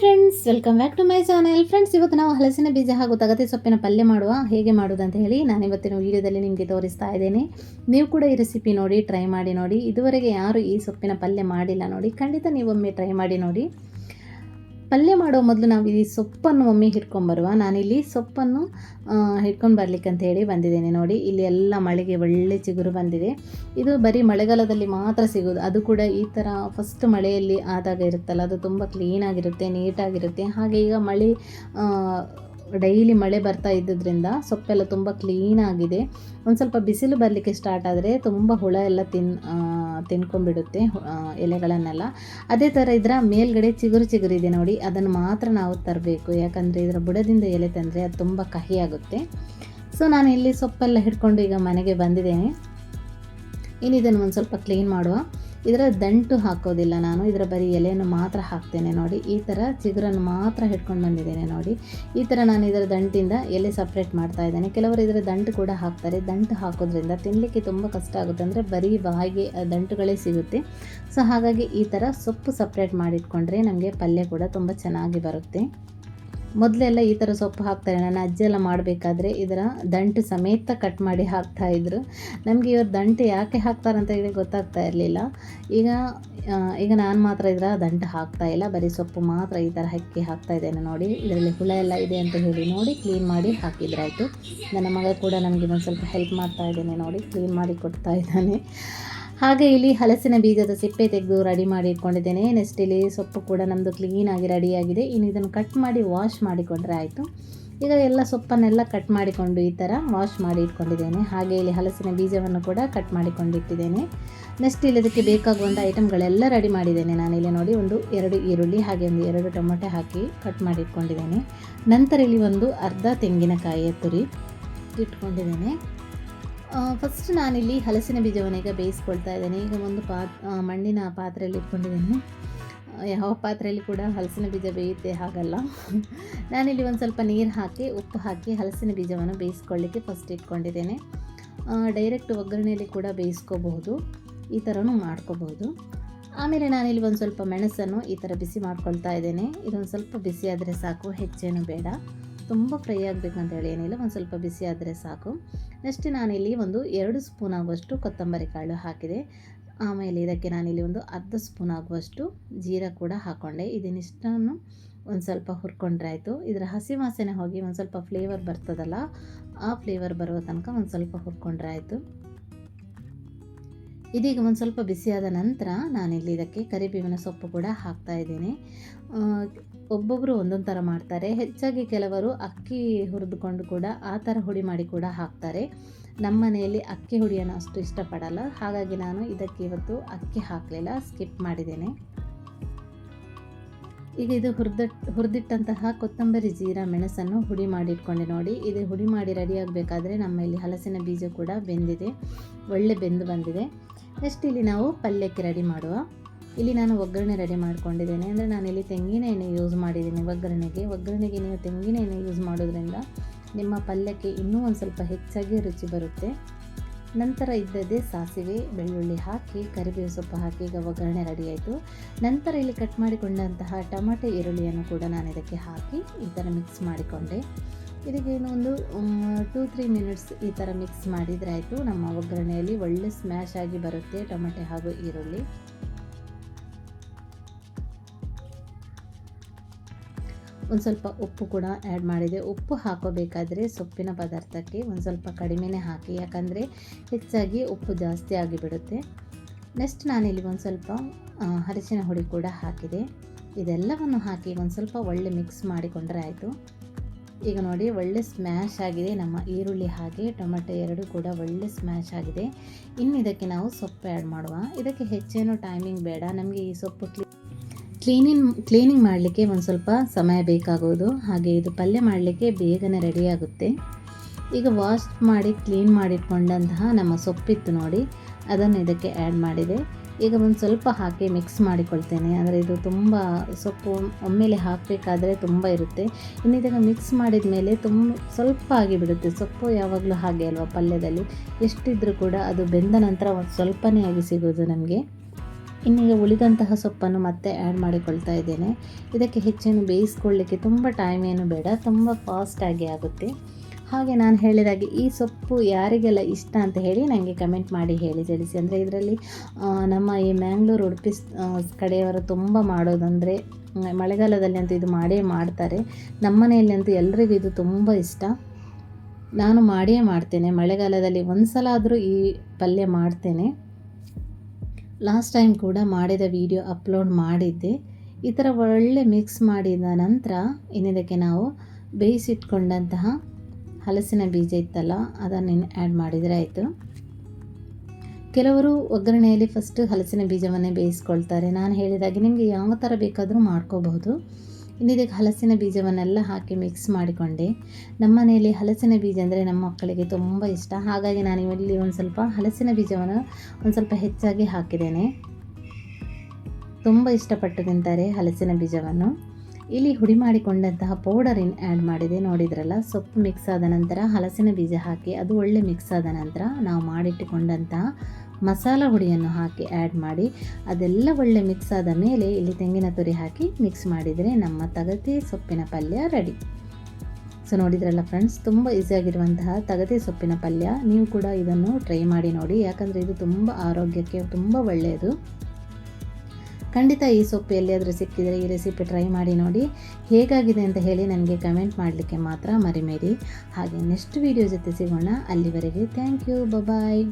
Friends welcome back to my channel friends ಇವತ್ತು ನಾವು ಹಲಸಿನ ಬೀಜ ಹಾಗೂ ತಗತಿ ಸೊಪ್ಪಿನ ಪಲ್ಯ ಮಾಡುವ ಹೇಗೆ ಮಾಡೋದು ಅಂತ ಹೇಳಿ ನಾನು ಇವತ್ತಿನ ವೀಡಿಯೋದಲ್ಲಿ ನಿಮಗೆ ತೋರಿಸ್ತಾ ಇದ್ದೇನೆ. ನೀವು ಕೂಡ ಈ ರೆಸಿಪಿ ನೋಡಿ ಟ್ರೈ ಮಾಡಿ ನೋಡಿ. ಇದುವರೆಗೆ ಯಾರು ಈ ಸೊಪ್ಪಿನ ಪಲ್ಯ ಮಾಡಿಲ್ಲ ನೋಡಿ, ಖಂಡಿತ ನೀವೊಮ್ಮೆ ಟ್ರೈ ಮಾಡಿ ನೋಡಿ. ಪಲ್ಯ ಮಾಡೋ ಮೊದಲು ನಾವು ಈ ಸೊಪ್ಪನ್ನು ಒಮ್ಮೆ ಹಿಡ್ಕೊಂಬರುವ ನಾನಿಲ್ಲಿ ಸೊಪ್ಪನ್ನು ಹಿಡ್ಕೊಂಡು ಬರ್ಲಿಕ್ಕೆ ಅಂತ ಹೇಳಿ ಬಂದಿದ್ದೇನೆ ನೋಡಿ. ಇಲ್ಲಿ ಎಲ್ಲ ಮಳೆಗೆ ಒಳ್ಳೆ ಚಿಗುರು ಬಂದಿದೆ. ಇದು ಬರೀ ಮಳೆಗಾಲದಲ್ಲಿ ಮಾತ್ರ ಸಿಗೋದು. ಅದು ಕೂಡ ಈ ಥರ ಫಸ್ಟ್ ಮಳೆಯಲ್ಲಿ ಆದಾಗ ಇರುತ್ತಲ್ಲ, ಅದು ತುಂಬ ಕ್ಲೀನಾಗಿರುತ್ತೆ ನೀಟಾಗಿರುತ್ತೆ ಹಾಗೆ ಈಗ ಮಳೆ ಡೈಲಿ ಮಳೆ ಬರ್ತಾ ಇದ್ದಿದ್ರಿಂದ ಸೊಪ್ಪೆಲ್ಲ ತುಂಬ ಕ್ಲೀನಾಗಿದೆ ಒಂದು ಸ್ವಲ್ಪ ಬಿಸಿಲು ಬರಲಿಕ್ಕೆ ಸ್ಟಾರ್ಟ್ ಆದರೆ ತುಂಬ ಹುಳ ಎಲ್ಲ ತಿನ್ ತಿನ್ಕೊಂಡ್ಬಿಡುತ್ತೆ ಎಲೆಗಳನ್ನೆಲ್ಲ. ಅದೇ ಥರ ಇದರ ಮೇಲ್ಗಡೆ ಚಿಗುರು ಚಿಗುರಿದೆ ನೋಡಿ, ಅದನ್ನು ಮಾತ್ರ ನಾವು ತರಬೇಕು. ಯಾಕಂದರೆ ಇದರ ಬುಡದಿಂದ ಎಲೆ ತಂದರೆ ಅದು ತುಂಬ ಕಹಿಯಾಗುತ್ತೆ. ಸೊ ನಾನು ಇಲ್ಲಿ ಸೊಪ್ಪೆಲ್ಲ ಹಿಡ್ಕೊಂಡು ಈಗ ಮನೆಗೆ ಬಂದಿದ್ದೇನೆ. ಇನ್ನು ಇದನ್ನು ಒಂದು ಸ್ವಲ್ಪ ಕ್ಲೀನ್ ಮಾಡುವ. ಇದರ ದಂಟು ಹಾಕೋದಿಲ್ಲ ನಾನು. ಇದರ ಬರೀ ಎಲೆಯನ್ನು ಮಾತ್ರ ಹಾಕ್ತೇನೆ ನೋಡಿ. ಈ ಥರ ಚಿಗುರನ್ನು ಮಾತ್ರ ಹಿಡ್ಕೊಂಡು ಬಂದಿದ್ದೇನೆ ನೋಡಿ. ಈ ಥರ ನಾನು ಇದರ ದಂಟಿಂದ ಎಲೆ ಸಪ್ರೇಟ್ ಮಾಡ್ತಾ ಇದ್ದೇನೆ. ಕೆಲವರು ಇದರ ದಂಟು ಕೂಡ ಹಾಕ್ತಾರೆ. ದಂಟು ಹಾಕೋದ್ರಿಂದ ತಿನ್ನಲಿಕ್ಕೆ ತುಂಬ ಕಷ್ಟ ಆಗುತ್ತೆ. ಅಂದರೆ ಬರೀ ಬಾಯಿಗೆ ದಂಟುಗಳೇ ಸಿಗುತ್ತೆ. ಸೊ ಹಾಗಾಗಿ ಈ ಥರ ಸೊಪ್ಪು ಸಪ್ರೇಟ್ ಮಾಡಿಟ್ಕೊಂಡ್ರೆ ನಮಗೆ ಪಲ್ಯ ಕೂಡ ತುಂಬ ಚೆನ್ನಾಗಿ ಬರುತ್ತೆ. ಮೊದಲೆಲ್ಲ ಈ ಥರ ಸೊಪ್ಪು ಹಾಕ್ತಾರೆ. ನನ್ನ ಅಜ್ಜಿ ಎಲ್ಲ ಮಾಡಬೇಕಾದ್ರೆ ಇದರ ದಂಟು ಸಮೇತ ಕಟ್ ಮಾಡಿ ಹಾಕ್ತಾಯಿದ್ರು ನಮಗೆ ಇವರು ದಂಟು ಯಾಕೆ ಹಾಕ್ತಾರೆ ಅಂತ ಹೇಳಿ ಗೊತ್ತಾಗ್ತಾ ಇರಲಿಲ್ಲ. ಈಗ ಈಗ ನಾನು ಮಾತ್ರ ಇದರ ದಂಟು ಹಾಕ್ತಾ ಇಲ್ಲ. ಬರೀ ಸೊಪ್ಪು ಮಾತ್ರ ಈ ಥರ ಹಕ್ಕಿ ಹಾಕ್ತಾ ಇದ್ದೇನೆ ನೋಡಿ. ಇದರಲ್ಲಿ ಹುಳ ಎಲ್ಲ ಇದೆ ಅಂತ ಹೇಳಿ ನೋಡಿ ಕ್ಲೀನ್ ಮಾಡಿ ಹಾಕಿದ್ರಾಯಿತು. ನನ್ನ ಮಗ ಕೂಡ ನಮಗೆ ಒಂದು ಸ್ವಲ್ಪ ಹೆಲ್ಪ್ ಮಾಡ್ತಾ ಇದ್ದೇನೆ ನೋಡಿ. ಕ್ಲೀನ್ ಮಾಡಿ ಕೊಡ್ತಾ ಇದ್ದಾನೆ. ಹಾಗೆ ಇಲ್ಲಿ ಹಲಸಿನ ಬೀಜದ ಸಿಪ್ಪೆ ತೆಗೆದು ರೆಡಿ ಮಾಡಿ ಇಟ್ಕೊಂಡಿದ್ದೇನೆ. ನೆಕ್ಸ್ಟ್ ಇಲ್ಲಿ ಸೊಪ್ಪು ಕೂಡ ನಮ್ಮದು ಕ್ಲೀನಾಗಿ ರೆಡಿಯಾಗಿದೆ ಇನ್ನು ಇದನ್ನು ಕಟ್ ಮಾಡಿ ವಾಶ್ ಮಾಡಿಕೊಂಡ್ರೆ ಆಯಿತು. ಈಗ ಎಲ್ಲ ಸೊಪ್ಪನ್ನೆಲ್ಲ ಕಟ್ ಮಾಡಿಕೊಂಡು ಈ ಥರ ವಾಶ್ ಮಾಡಿ ಇಟ್ಕೊಂಡಿದ್ದೇನೆ. ಹಾಗೆ ಇಲ್ಲಿ ಹಲಸಿನ ಬೀಜವನ್ನು ಕೂಡ ಕಟ್ ಮಾಡಿಕೊಂಡಿಟ್ಟಿದ್ದೇನೆ ನೆಕ್ಸ್ಟ್ ಇಲ್ಲಿ ಇದಕ್ಕೆ ಬೇಕಾಗುವಂಥ ಐಟಮ್ಗಳೆಲ್ಲ ರೆಡಿ ಮಾಡಿದ್ದೇನೆ. ನಾನು ಇಲ್ಲಿ ನೋಡಿ ಒಂದು ಎರಡು ಈರುಳ್ಳಿ, ಹಾಗೆ ಒಂದು ಎರಡು ಟೊಮೊಟೊ ಹಾಕಿ ಕಟ್ ಮಾಡಿ ಇಟ್ಕೊಂಡಿದ್ದೇನೆ. ನಂತರ ಇಲ್ಲಿ ಒಂದು ಅರ್ಧ ತೆಂಗಿನಕಾಯಿಯ ತುರಿ ಇಟ್ಕೊಂಡಿದ್ದೇನೆ. ಫಸ್ಟ್ ನಾನಿಲ್ಲಿ ಹಲಸಿನ ಬೀಜವನ್ನು ಈಗ ಬೇಯಿಸ್ಕೊಳ್ತಾ ಇದ್ದೇನೆ. ಈಗ ಒಂದು ಪಾತ್ ಮಣ್ಣಿನ ಪಾತ್ರೆಯಲ್ಲಿ ಇಟ್ಕೊಂಡಿದ್ದೇನೆ. ಯಾವ ಪಾತ್ರೆಯಲ್ಲಿ ಕೂಡ ಹಲಸಿನ ಬೀಜ ಬೇಯುತ್ತೆ ಹಾಗಲ್ಲ. ನಾನಿಲ್ಲಿ ಒಂದು ಸ್ವಲ್ಪ ನೀರು ಹಾಕಿ, ಉಪ್ಪು ಹಾಕಿ ಹಲಸಿನ ಬೀಜವನ್ನು ಬೇಯಿಸ್ಕೊಳ್ಳಿಕ್ಕೆ ಫಸ್ಟ್ ಇಟ್ಕೊಂಡಿದ್ದೇನೆ. ಡೈರೆಕ್ಟ್ ಒಗ್ಗರಣೆಯಲ್ಲಿ ಕೂಡ ಬೇಯಿಸ್ಕೋಬಹುದು. ಈ ಥರನೂ ಮಾಡ್ಕೋಬಹುದು. ಆಮೇಲೆ ನಾನಿಲ್ಲಿ ಒಂದು ಸ್ವಲ್ಪ ಮೆಣಸನ್ನು ಈ ಥರ ಬಿಸಿ ಮಾಡ್ಕೊಳ್ತಾ ಇದ್ದೇನೆ. ಇದೊಂದು ಸ್ವಲ್ಪ ಬಿಸಿ ಆದರೆ ಸಾಕು, ಹೆಚ್ಚೇನು ಬೇಡ. ತುಂಬ ಫ್ರೈ ಆಗಬೇಕಂತ ಹೇಳಿ ಏನಿಲ್ಲ, ಒಂದು ಸ್ವಲ್ಪ ಬಿಸಿ ಆದರೆ ಸಾಕು. ನೆಕ್ಸ್ಟ್ ನಾನಿಲ್ಲಿ ಒಂದು ಎರಡು ಸ್ಪೂನ್ ಆಗುವಷ್ಟು ಕೊತ್ತಂಬರಿ ಕಾಳು ಹಾಕಿದೆ. ಆಮೇಲೆ ಇದಕ್ಕೆ ನಾನಿಲ್ಲಿ ಒಂದು ಅರ್ಧ ಸ್ಪೂನ್ ಆಗುವಷ್ಟು ಜೀರ ಕೂಡ ಹಾಕ್ಕೊಂಡೆ ಇದನ್ನಿಷ್ಟನ್ನು ಒಂದು ಸ್ವಲ್ಪ ಹುರ್ಕೊಂಡ್ರೆ ಆಯಿತು. ಇದರ ಹಸಿ ವಾಸನೆ ಹೋಗಿ ಒಂದು ಸ್ವಲ್ಪ ಫ್ಲೇವರ್ ಬರ್ತದಲ್ಲ, ಆ ಫ್ಲೇವರ್ ಬರುವ ತನಕ ಒಂದು ಸ್ವಲ್ಪ ಹುರ್ಕೊಂಡ್ರೆ ಆಯಿತು. ಇದೀಗ ಒಂದು ಸ್ವಲ್ಪ ಬಿಸಿಯಾದ ನಂತರ ನಾನಿಲ್ಲಿ ಇದಕ್ಕೆ ಕರಿಬೇವಿನ ಸೊಪ್ಪು ಕೂಡ ಹಾಕ್ತಾ ಇದ್ದೀನಿ. ಒಬ್ಬೊಬ್ಬರು ಒಂದೊಂದು ಥರ ಮಾಡ್ತಾರೆ. ಹೆಚ್ಚಾಗಿ ಕೆಲವರು ಅಕ್ಕಿ ಹುರಿದುಕೊಂಡು ಕೂಡ ಆ ಥರ ಹುಡಿ ಮಾಡಿ ಕೂಡ ಹಾಕ್ತಾರೆ. ನಮ್ಮ ಮನೆಯಲ್ಲಿ ಅಕ್ಕಿ ಹುಡಿಯನ್ನು ಅಷ್ಟು ಇಷ್ಟಪಡಲ್ಲ. ಹಾಗಾಗಿ ನಾನು ಇದಕ್ಕೆ ಇವತ್ತು ಅಕ್ಕಿ ಹಾಕಲಿಲ್ಲ ಸ್ಕಿಪ್ ಮಾಡಿದ್ದೇನೆ. ಈಗ ಇದು ಹುರಿದ, ಹುರಿದಿಟ್ಟಂತಹ ಕೊತ್ತಂಬರಿ ಜೀರಾ ಮೆಣಸನ್ನು ಹುಡಿ ಮಾಡಿ ಇಟ್ಕೊಂಡೆ ನೋಡಿ. ಇದು ಹುಡಿ ಮಾಡಿ ರೆಡಿ ಆಗಬೇಕಾದ್ರೆ ನಮ್ಮ ಇಲ್ಲಿ ಹಲಸಿನ ಬೀಜ ಕೂಡ ಬೆಂದಿದೆ. ಒಳ್ಳೆ ಬೆಂದು ಬಂದಿದೆ. ನೆಕ್ಸ್ಟ್ ಇಲ್ಲಿ ನಾವು ಪಲ್ಯಕ್ಕೆ ರೆಡಿ ಮಾಡುವ. ಇಲ್ಲಿ ನಾನು ಒಗ್ಗರಣೆ ರೆಡಿ ಮಾಡ್ಕೊಂಡಿದ್ದೇನೆ. ಅಂದರೆ ನಾನಿಲ್ಲಿ ತೆಂಗಿನ ಎಣ್ಣೆ ಯೂಸ್ ಮಾಡಿದ್ದೀನಿ ಒಗ್ಗರಣೆಗೆ. ಒಗ್ಗರಣೆಗೆ ನೀವು ತೆಂಗಿನ ಎಣ್ಣೆ ಯೂಸ್ ಮಾಡೋದ್ರಿಂದ ನಿಮ್ಮ ಪಲ್ಯಕ್ಕೆ ಇನ್ನೂ ಒಂದು ಸ್ವಲ್ಪ ಹೆಚ್ಚಾಗಿ ರುಚಿ ಬರುತ್ತೆ. ನಂತರ ಇದ್ದದ್ದೇ ಸಾಸಿವೆ, ಬೆಳ್ಳುಳ್ಳಿ ಹಾಕಿ ಕರಿಬೇವು ಸೊಪ್ಪು ಹಾಕಿ ಈಗ ಒಗ್ಗರಣೆ ರೆಡಿ ಆಯಿತು. ನಂತರ ಇಲ್ಲಿ ಕಟ್ ಮಾಡಿಕೊಂಡಂತಹ ಟೊಮೆಟೊ, ಈರುಳ್ಳಿಯನ್ನು ಕೂಡ ನಾನು ಇದಕ್ಕೆ ಹಾಕಿ ಈ ಥರ ಮಿಕ್ಸ್ ಮಾಡಿಕೊಂಡೆ. ಇದಕ್ಕೆ ಒಂದು ಟೂ ತ್ರೀ ಮಿನಿಟ್ಸ್ ಈ ಥರ ಮಿಕ್ಸ್ ಮಾಡಿದರೆ ಆಯಿತು. ನಮ್ಮ ಒಗ್ಗರಣೆಯಲ್ಲಿ ಒಳ್ಳೆ ಸ್ಮ್ಯಾಶ್ ಆಗಿ ಬರುತ್ತೆ ಟೊಮೆಟೊ ಹಾಗೂ ಈರುಳ್ಳಿ. ಒಂದು ಸ್ವಲ್ಪ ಉಪ್ಪು ಕೂಡ ಆ್ಯಡ್ ಮಾಡಿದೆ. ಉಪ್ಪು ಹಾಕೋಬೇಕಾದ್ರೆ ಸೊಪ್ಪಿನ ಪದಾರ್ಥಕ್ಕೆ ಒಂದು ಸ್ವಲ್ಪ ಕಡಿಮೆನೇ ಹಾಕಿ, ಯಾಕಂದರೆ ಹೆಚ್ಚಾಗಿ ಉಪ್ಪು ಜಾಸ್ತಿ ಆಗಿಬಿಡುತ್ತೆ. ನೆಕ್ಸ್ಟ್ ನಾನಿಲ್ಲಿ ಒಂದು ಸ್ವಲ್ಪ ಅರಿಶಿನ ಹುಡಿ ಕೂಡ ಹಾಕಿದೆ. ಇದೆಲ್ಲವನ್ನು ಹಾಕಿ ಒಂದು ಸ್ವಲ್ಪ ಒಳ್ಳೆ ಮಿಕ್ಸ್ ಮಾಡಿಕೊಂಡ್ರೆ ಆಯಿತು. ಈಗ ನೋಡಿ, ಒಳ್ಳೆ ಸ್ಮ್ಯಾಶ್ ಆಗಿದೆ ನಮ್ಮ ಈರುಳ್ಳಿ ಹಾಗೆ. ಟೊಮೆಟೊ ಎರಡು ಕೂಡ ಒಳ್ಳೆ ಸ್ಮ್ಯಾಶ್ ಆಗಿದೆ. ಇನ್ನು ಇದಕ್ಕೆ ನಾವು ಸೊಪ್ಪು ಆ್ಯಡ್ ಮಾಡುವ. ಇದಕ್ಕೆ ಹೆಚ್ಚೇನು ಟೈಮಿಂಗ್ ಬೇಡ. ನಮಗೆ ಈ ಸೊಪ್ಪು ಕ್ಲೀನಿಂಗ್ ಕ್ಲೀನಿಂಗ್ ಮಾಡಲಿಕ್ಕೆ ಒಂದು ಸ್ವಲ್ಪ ಸಮಯ ಬೇಕಾಗೋದು. ಹಾಗೆ ಇದು ಪಲ್ಯ ಮಾಡಲಿಕ್ಕೆ ಬೇಗನೆ ರೆಡಿಯಾಗುತ್ತೆ ಈಗ ವಾಶ್ ಮಾಡಿ ಕ್ಲೀನ್ ಮಾಡಿಟ್ಕೊಂಡಂತಹ ನಮ್ಮ ಸೊಪ್ಪಿತ್ತು ನೋಡಿ. ಅದನ್ನು ಇದಕ್ಕೆ ಆ್ಯಡ್ ಮಾಡಿದೆ. ಈಗ ಒಂದು ಸ್ವಲ್ಪ ಹಾಕಿ ಮಿಕ್ಸ್ ಮಾಡಿಕೊಳ್ತೇನೆ. ಅಂದರೆ ಇದು ತುಂಬ ಸೊಪ್ಪು ಒಮ್ಮೆಲೆ ಹಾಕಬೇಕಾದ್ರೆ ತುಂಬ ಇರುತ್ತೆ. ಇನ್ನು ಇದನ್ನು ಮಿಕ್ಸ್ ಮಾಡಿದ ಮೇಲೆ ತುಂಬ ಸ್ವಲ್ಪ ಆಗಿಬಿಡುತ್ತೆ. ಸೊಪ್ಪು ಯಾವಾಗಲೂ ಹಾಗೆ ಅಲ್ವಾ ಪಲ್ಯದಲ್ಲಿ? ಎಷ್ಟಿದ್ರೂ ಕೂಡ ಅದು ಬೆಂದ ನಂತರ ಒಂದು ಸ್ವಲ್ಪನೇ ಆಗಿ ಸಿಗೋದು ನಮಗೆ. ಇನ್ನೀಗ ಉಳಿದಂತಹ ಸೊಪ್ಪನ್ನು ಮತ್ತೆ ಆ್ಯಡ್ ಮಾಡಿಕೊಳ್ತಾ ಇದ್ದೇನೆ. ಇದಕ್ಕೆ ಹೆಚ್ಚೇನು ಬೇಯಿಸ್ಕೊಳ್ಳಿಕ್ಕೆ ತುಂಬ ಟೈಮ್ ಏನು ಬೇಡ. ತುಂಬ ಫಾಸ್ಟಾಗಿ ಆಗುತ್ತೆ. ಹಾಗೆ ನಾನು ಹೇಳಿದಾಗೆ ಈ ಸೊಪ್ಪು ಯಾರಿಗೆಲ್ಲ ಇಷ್ಟ ಅಂತ ಹೇಳಿ ನನಗೆ ಕಮೆಂಟ್ ಮಾಡಿ ಹೇಳಿ ತಿಳಿಸಿ. ಅಂದರೆ ಇದರಲ್ಲಿ ನಮ್ಮ ಈ ಮ್ಯಾಂಗ್ಳೂರು ಉಡುಪಿ ಕಡೆಯವರು ತುಂಬ ಮಾಡೋದಂದರೆ ಮಳೆಗಾಲದಲ್ಲಿ ಅಂತೂ ಇದು ಮಾಡೇ ಮಾಡ್ತಾರೆ. ನಮ್ಮ ಮನೆಯಲ್ಲಿ ಅಂತೂ ಎಲ್ರಿಗೂ ಇದು ತುಂಬ ಇಷ್ಟ. ನಾನು ಮಾಡಿಯೇ ಮಾಡ್ತೇನೆ. ಮಳೆಗಾಲದಲ್ಲಿ ಒಂದು ಸಲ ಆದರೂ ಈ ಪಲ್ಯ ಮಾಡ್ತೇನೆ. ಲಾಸ್ಟ್ ಟೈಮ್ ಕೂಡ ಮಾಡಿದ ವಿಡಿಯೋ ಅಪ್ಲೋಡ್ ಮಾಡಿದ್ದೆ. ಈ ಥರ ಒಳ್ಳೆ ಮಿಕ್ಸ್ ಮಾಡಿದ ನಂತರ ಇನ್ನಿದಕ್ಕೆ ನಾವು ಬೇಯಿಸಿಟ್ಕೊಂಡಂತಹ ಹಲಸಿನ ಬೀಜ ಇತ್ತಲ್ಲ, ಅದನ್ನು ಆ್ಯಡ್ ಮಾಡಿದರೆ ಆಯಿತು. ಕೆಲವರು ಒಗ್ಗರಣೆಯಲ್ಲಿ ಫಸ್ಟ್ ಹಲಸಿನ ಬೀಜವನ್ನೇ ಬೇಯಿಸ್ಕೊಳ್ತಾರೆ. ನಾನು ಹೇಳಿದಾಗೆ ನಿಮಗೆ ಯಾವ ಥರ ಬೇಕಾದರೂ ಮಾಡ್ಕೋಬಹುದು. ಇನ್ನಿದಕ್ಕೆ ಹಲಸಿನ ಬೀಜವನ್ನೆಲ್ಲ ಹಾಕಿ ಮಿಕ್ಸ್ ಮಾಡಿಕೊಂಡೆ. ನಮ್ಮ ಮನೆಯಲ್ಲಿ ಹಲಸಿನ ಬೀಜ ಅಂದರೆ ನಮ್ಮ ಮಕ್ಕಳಿಗೆ ತುಂಬ ಇಷ್ಟ. ಹಾಗಾಗಿ ನಾನು ಇಲ್ಲಿ ಒಂದು ಸ್ವಲ್ಪ ಹಲಸಿನ ಬೀಜವನ್ನು ಒಂದು ಸ್ವಲ್ಪ ಹೆಚ್ಚಾಗಿ ಹಾಕಿದ್ದೇನೆ. ತುಂಬ ಇಷ್ಟಪಟ್ಟು ತಿಂತಾರೆ ಹಲಸಿನ ಬೀಜವನ್ನು. ಇಲ್ಲಿ ಹುಡಿ ಮಾಡಿಕೊಂಡಂತಹ ಪೌಡರಿನ ಆ್ಯಡ್ ಮಾಡಿದೆ, ನೋಡಿದ್ರಲ್ಲ? ಸೊಪ್ಪು ಮಿಕ್ಸ್ ಆದ ನಂತರ ಹಲಸಿನ ಬೀಜ ಹಾಕಿ, ಅದು ಒಳ್ಳೆ ಮಿಕ್ಸ್ ಆದ ನಂತರ ನಾವು ಮಾಡಿಟ್ಟುಕೊಂಡಂತಹ ಮಸಾಲ ಹುಡಿಯನ್ನು ಹಾಕಿ ಆ್ಯಡ್ ಮಾಡಿ, ಅದೆಲ್ಲ ಒಳ್ಳೆ ಮಿಕ್ಸ್ ಆದ ಮೇಲೆ ಇಲ್ಲಿ ತೆಂಗಿನ ತುರಿ ಹಾಕಿ ಮಿಕ್ಸ್ ಮಾಡಿದರೆ ನಮ್ಮ ತಗತಿ ಸೊಪ್ಪಿನ ಪಲ್ಯ ರೆಡಿ ಸೊ ನೋಡಿದ್ರಲ್ಲ ಫ್ರೆಂಡ್ಸ್ ತುಂಬ ಈಸಿಯಾಗಿರುವಂತಹ ತಗತಿ ಸೊಪ್ಪಿನ ಪಲ್ಯ. ನೀವು ಕೂಡ ಇದನ್ನು ಟ್ರೈ ಮಾಡಿ ನೋಡಿ. ಯಾಕಂದರೆ ಇದು ತುಂಬ ಆರೋಗ್ಯಕ್ಕೆ ತುಂಬ ಒಳ್ಳೆಯದು. ಖಂಡಿತ ಈ ಸೊಪ್ಪು ಎಲ್ಲಿಯಾದರೂ ಸಿಕ್ಕಿದರೆ ಈ ರೆಸಿಪಿ ಟ್ರೈ ಮಾಡಿ ನೋಡಿ. ಹೇಗಾಗಿದೆ ಅಂತ ಹೇಳಿ ನನಗೆ ಕಮೆಂಟ್ ಮಾಡಲಿಕ್ಕೆ ಮಾತ್ರ ಮರಿಬೇಡಿ. ಹಾಗೆ ನೆಕ್ಸ್ಟ್ ವಿಡಿಯೋ ಜೊತೆ ಸಿಗೋಣ. ಅಲ್ಲಿವರೆಗೆ ಥ್ಯಾಂಕ್ ಯು ಬಾಯ್